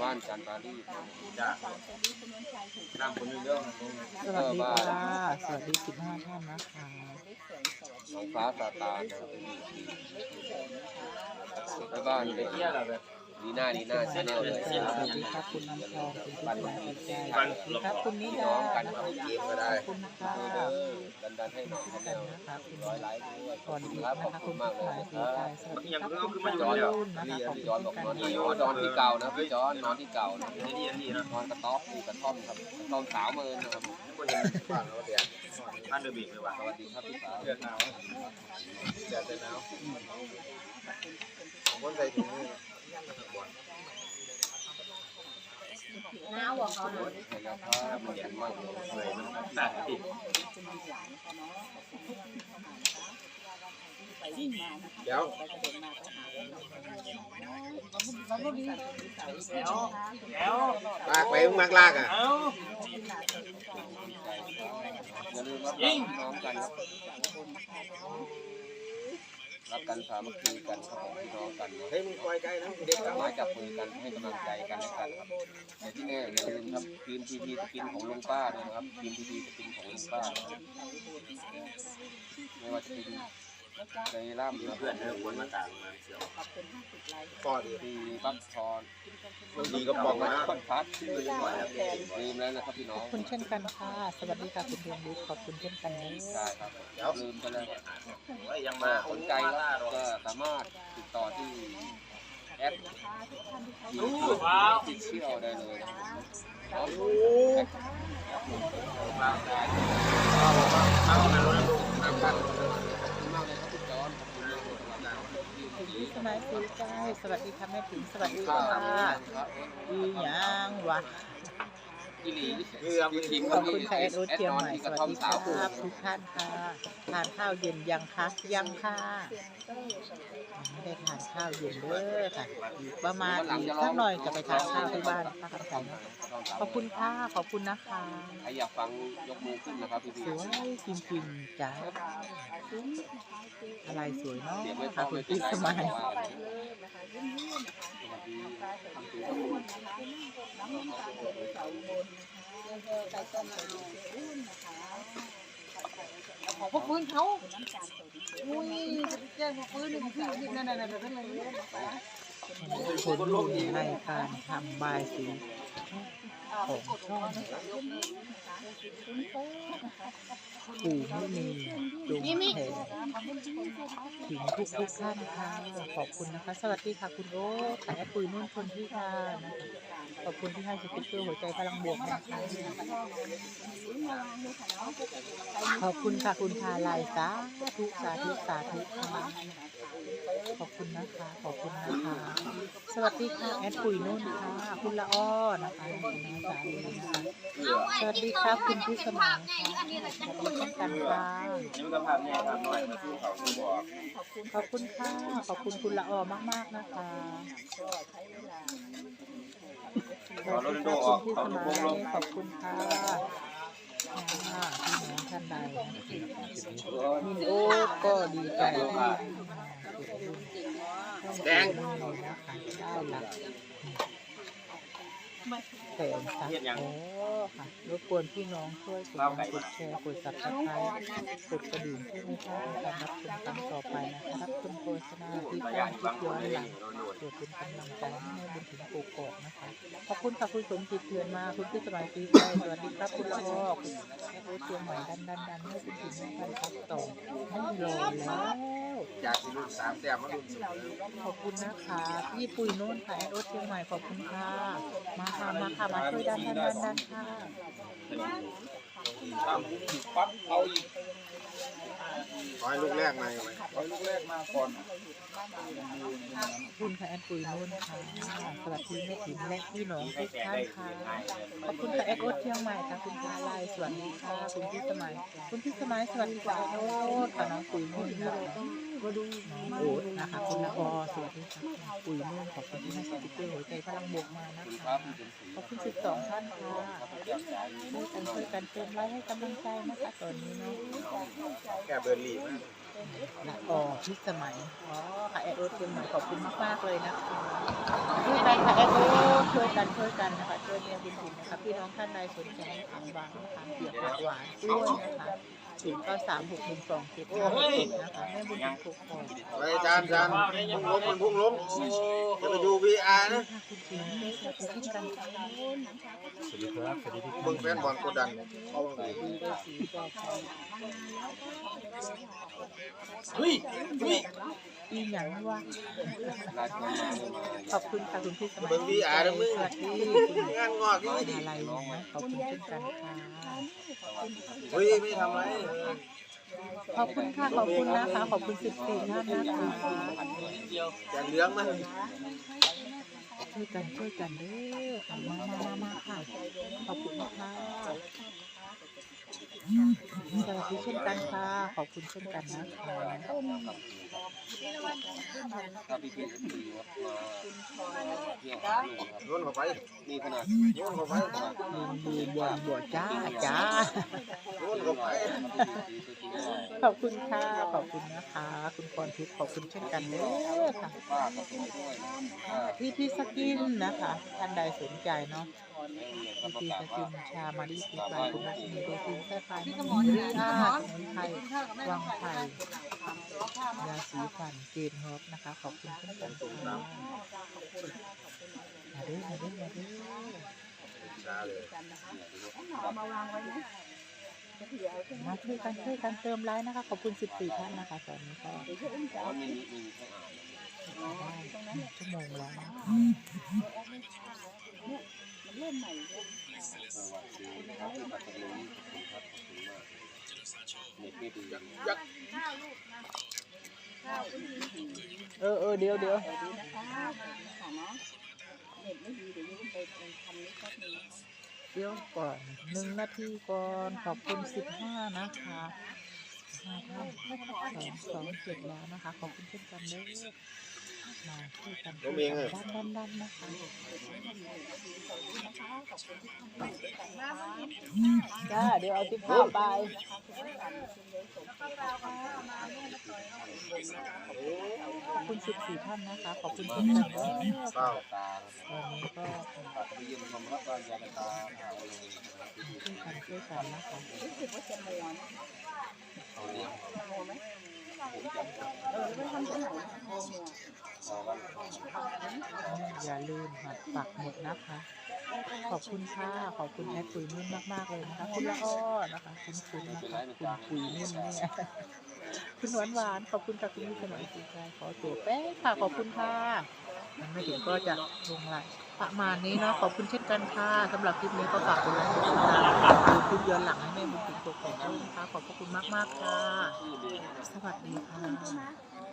บ้านจันทร์ปารีสครับจะนำคนหนึงเด้อสวัสดีค่ะ สวัสดีสิบห้าท่านนะคะน้องฟ้าซาตานนะครับแล้วบ้านไปเป็นเที่ยวแบบ ดีหน้าดีหน้าเชแนลเลยสวัสดีครับคุณน้ำทองคุณพิมพ์ใจสวัสดีครับคุณนิดาน้องกันครับเกมก็ได้คุณค่ะเด้อดันดันให้หน่อยชแนลนะครับคุณร้อยไลค์ด้วยขก่อบนคุณดีครับขอบคุณมากเลยสายครับใจสวัสดีครับยังคุก็ณคือจมาอยู่นเดียวรุ่พี่คุจอนบอกนอนที่อ๋อนอนที่เก่านะพี่จอนนอนที่เก่านะนี่ดีนี่นะนอนกระต๊อบอยู่กระท่อมครับกระท่อมสาวเมินนะครับคนเห็นบ้านเราเดียวบ้านเดือบีกเลยว่ะสวัสดีครับพี่สาวเดือดหนาวเดือดหนาวคนใส่ถุง มือหนาว่ะเขาเนแล้วมันย็นมากเลยเลยมันหนักติดเดี๋ยวลากไปมึงมักลากอะย่าลืมรับพี่น้อง รับกกันสามัคคีกันครับผมพี่น้องกันเฮ้ยมึงคอยใกล้นะเด็กไม้จับมือกันให้กำลังใจกันนะกันครับแต่ที่แน่อย่าลืมครับทีมทีทีสกินของลุงป้าด้วยนะครับทีมทีทีสกินของลุงป้าไม่ว่าจะเป็น ในร่ามนะเพื่อนเดินวนมาต่างมาเสียวพ่อดีทีปักทอนบางทีก็บอกมานะคอนพัดลืมแล้วนะครับพี่น้องขอบคุณเช่นกันค่ะ สวัสดีค่ะคุณดวงฤทธิ์ขอบคุณเช่นกันนะใช่ครับลืมไปแล้วยังก็มาสนใจแล้วก็สามารถติดต่อที่แอปติดเชี่ยวได้เลยนะครับมาเอามาลงลูกน้ำกัน ที่สมัยคุยใจสวัสดีค่ะแม่ผิงสวัสดีข้าค่ะวครับอีหยังวะ อีหลีเรือยูทีมขอบคุณค่ะแอดโอแอดเทียมนอนใหม่ที่สกระวัสท่อมดีสาวครับทุกท่านค่ะทานข้าวเย็นยังคะยังค่ะไม่ได้ทานข้าวเย็นเด้อค่ะอีกประมาณอีกสักหน่อยจะไปทานข้าวที่บ้านค่ะคำขอบคุณค่ะขอบคุณนะคะใครอยากฟังยกมือขึ้นนะครับพี่สวยจริงๆจ้าอะไรสวยเนาะเสียงไม่พ ค่ะอคุเลณยพี่สมัยของพวกพื้นเขาอุ้ยแจ้งพวกพื้นนี่ของพื้นนี่นั่นนั่นนั่นนั่นเลยคนอยู่ในการทำบายสีของช่องปู่ไม่มีดวงแผ่ถึงทุกทุกท่านค่ะขอบคุณนะคะ สวัสดีค่ะคุณโอ๊ตแต่ปุยนุ่นคนที่ทานนะคะ อบคุณที่ให้สติ๊กเกอร์หัวใจพลังบวกนะคะขอบคุณค่ะคุณทาลายสาธุสาธุสาธุค่ะขอบคุณนะคะ ขอบคุณนะคะ สวัสดีค่ะแอดปุ๋ยนุ่นค่ะคุณละอ้อนะคะคุณนาสาีนะคะสวัสดีครับคุณพี่สมานค่ะขอบคุณกันค่ะขอบคุณค่ะขอบคุณคุณละออมากๆนะคะ ขอบคุณค่ะคุณพี่สมัยขอบคุณค่ะค่ะพี่น้องท่านใดมินโอ๊ตก็ดีใจที่แดง ได้ละ แสนค่ะ โอ้ค่ะรบกวนพี่น้องช่วยกดไลค์กดแชร์กดซับสไครต์กดกระดิ่งเพื่อไม่พลาดการรับชมครั้งต่อไปนะคะรับชมโฆษณาที่มาจ้าย่างที่บางคย้อนหลังโดนเกิดเป็นกำลังใจให้แม่บุญถึงโกกอกนะคะ ขอบคุณค่ะคุณสมจิตเทือนมา คุณพี่สมัยปีใจสวัสดีครับคุณละออคุณแม่โอ๊ตเชียงใหม่ดันดันดันให้คุณถึงแม่พันพักต่อไม่รอแล้วจากที่รุ่นสามแต้มมารุ่นสุดขอบคุณนะคะพี่ปุ๋ยโน่นค่ะแอดโอ๊ตเชียงใหม่ขอบคุณค่ะมาค่ะมาค่ะมาช่วยดันดันดันดันค่ะ ตามปั๊บเอาอีกขอให้ลูกแรกมาขอให้ลูกแรกมาก่อนคุณค่ะแอดปุ๋ยโน่นค่ะสวัสดีแม่ถิ่นและพี่น้องทุกท่านค่ะขอบคุณค่ะแอดโอ๊ตเชียงใหม่ค่ะคุณพาไลสวัสดีค่ะคุณพี่สมัย คุณพี่สมัยสวัสดีค่ะแอดโอ๊ตค่ะน้องปุ๋ยโน่นค่ะก็ดูน้องโอ๊ตนะคะคุณละออสวัสดีค่ะคุณปุยโน่นขอบคุณที่ให้สติ๊กเกอร์หัวใจพลังบวกมานะคะขอบคุณสิบสองท่านค่ะช่วยกันช่วยกันเติมไลค์ให้กำลังใจนะคะตอนนี้เนาะแกเบอร์ลีมากละออพิสมัย อ๋อค่ะแอดโอ๊ตเชียงใหม่ขอบคุณมากๆเลยนะคะช่วยกันค่ะแอดโอ๊ตช่วยวยกันช่วยกันนะคะช่วยแม่บุญถิ่นนะคะพี่น้องท่านใดสนใจถามหวานถามเปียกผักหวานกล้วยนะคะ ศูนย์เก้าสามหกหนึ่งสองเจ็ดห้าหกนะคะแม่บุญถิ่นปกครองไปจานจานพุ่งล้มมันพุ่งล้มจะไปดูวีอาร์นะบิ่งแฟนบอลกดดันเอาไปเฮ้ยเฮ้ย อีหยังว่าลายมันมาเลยมาขอบคุณค่ะคุณพี่สมัยเบิ่ง VR นะมึงสวัสดีคุณงานงอกมานี่ลัยนะขอบคุณเช่นกันค่ะเฮ้ยไม่ทำไรขอบคุณค่ะขอบคุณนะคะขอบคุณสิบสี่ท่านนะคะอย่าเลี้ยงมันช่วยกันช่วยกันเด้อค่ะมามามามาค่ะขอบคุณค่ะ สวัสดีเช่นกันค่ะ ขอบคุณเช่นกันนะคะถ้าพี่ะดีครับมาเที่ยวโยนเข้าไปนี่ขนาดโยนเข้าไปยืนดูบอลบวจ้าจ้าโยนเข้าไปขอบคุณค่ะ ขอบคุณนะคะ คุณพรทิพย์ขอบคุณเช่นกันเด้อค่ะพี่พี่สกินนะคะ ท่านใดสนใจเนาะพี่พี่สกินชามารีพีปลาคุณรัชนีโดซิแค่ไฟพี่มัสนมอนมีพี่ค่าสมอนสมุนไพรกินข้าวกับแม่วังไทยข้าวมายาสีฟันเกนเฮิร์บนะคะ ขอบคุณเช่นกันค่ะมาด้อมาด้อมาด้อช้าเลยมาวางไว้นะมาช่วยกันช่วยกันเติมไลน์นะคะ ขอบคุณสิบสี่ท่านนะคะตอนนี้ก็อ๋อมีมีมีแค่อ่านได้หนึ่งชั่วโมงแล้วนะเออว่าคือครับที่ปัตตานีขอบคุณครับขอบคุณมากเน็ตไม่ดียักเออเออเดี๋ยวเดี๋ยวเน็ตไม่ดีเดี๋ยวยุ่งไปทำนี้แป๊บนึงเดี๋ยวก่อนหนึ่งนาทีก่อนขอบคุณสิบห้านะคะห้าท่านสองสองเจ็ดแล้วนะคะ ขอบคุณเช่นกันเด้อ มาช่กันช่วยกันดันดันนะคะจ้าเดี๋ยวเอาสิบห้าไปขอบคุณสิบสี่ท่านนะคะ ขอบคุณเช่นกันเด้อเปล่าตาวันนี้ก็ฝากไปเยี่ยมชมรับการยาตาเอาเลยช่วยกันช่วยกันนะคะรู้สึกว่าจะมวนเอาเนี่ยมัวไหมเออไม่ทำที่ไหนมัวมัวพ อย่าลืมหัดปักหมุดนะคะ ขอบคุณค่ะ ขอบคุณแอดปุ๋ยนุ่นมาก ๆ เลยนะคะ คุณละอ้อนะคะ คุณคุณนะคะคุณปุ๋ยนุ่นเนี่ยคุณหวานหวานขอบคุณค่ะคุณมิสมัยสีใจขอตัวแป๊บค่ะ ขอบคุณค่ะยังไม่ถึงก็จะลงไลน์ประมาณนี้เนาะ ขอบคุณเช่นกันค่ะสำหรับคลิปนี้ก็ฝากกดไลค์กดติดตามดูคลิปย้อนหลังให้แม่บุญถึงกดของด้วยนะคะ ขอบพระคุณมาก ๆ ค่ะ สวัสดีค่ะ